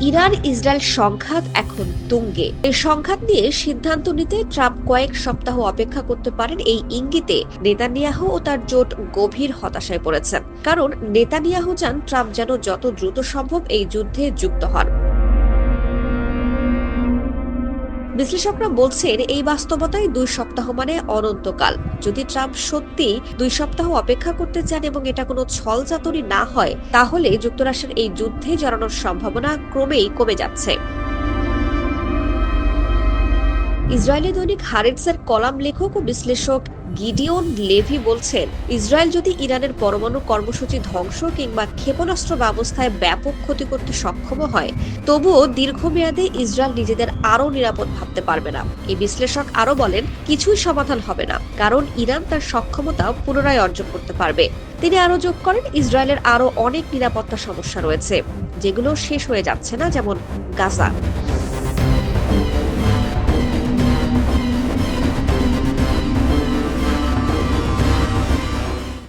Iran Israel সংঘাত এখন তুঙ্গে। এই সংঘাত নিয়ে সিদ্ধান্ত নিতে ট্রাম্প কয়েক সপ্তাহ অপেক্ষা করতে পারেন এই ইঙ্গিতে নেতানিয়াহু ও তার জোট গভীর হতাশায় পড়েছেন। কারণ নেতানিয়াহু চান ট্রাম্প যেন যত দ্রুত সম্ভব এই যুদ্ধে যুক্ত হন। বিশ্লেষকরা বলছেন, এই বাস্তবতায় দুই সপ্তাহ মানে অনন্তকাল। যদি ট্রাম্প সত্যি দুই সপ্তাহ অপেক্ষা করতে চান এবং এটা কোনো ছলচাতুরি না হয়, তাহলে যুক্তরাষ্ট্রের এই যুদ্ধে জড়ানোর সম্ভাবনা ক্রমেই কমে যাচ্ছে। ইসরায়েলি দৈনিক হারেটসের কলাম লেখক ও বিশ্লেষক গিডিওন লেভি বলছেন, ইসরায়েল যদি ইরানের পরমাণু কর্মসূচি ধ্বংস কিংবা ক্ষেপণাস্ত্র ব্যবস্থায় ব্যাপক ক্ষতি করতে সক্ষম হয়, তবুও দীর্ঘমেয়াদে ইসরায়েল নিজেদের আরও নিরাপদ ভাবতে পারবে না। এই বিশ্লেষক আরও বলেন, কিছুই সমাধান হবে না, কারণ ইরান তার সক্ষমতা পুনরায় অর্জন করতে পারবে। তিনি আরও যোগ করেন, ইসরায়েলের আরও অনেক নিরাপত্তা সমস্যা রয়েছে, যেগুলো শেষ হয়ে যাচ্ছে না, যেমন গাজা।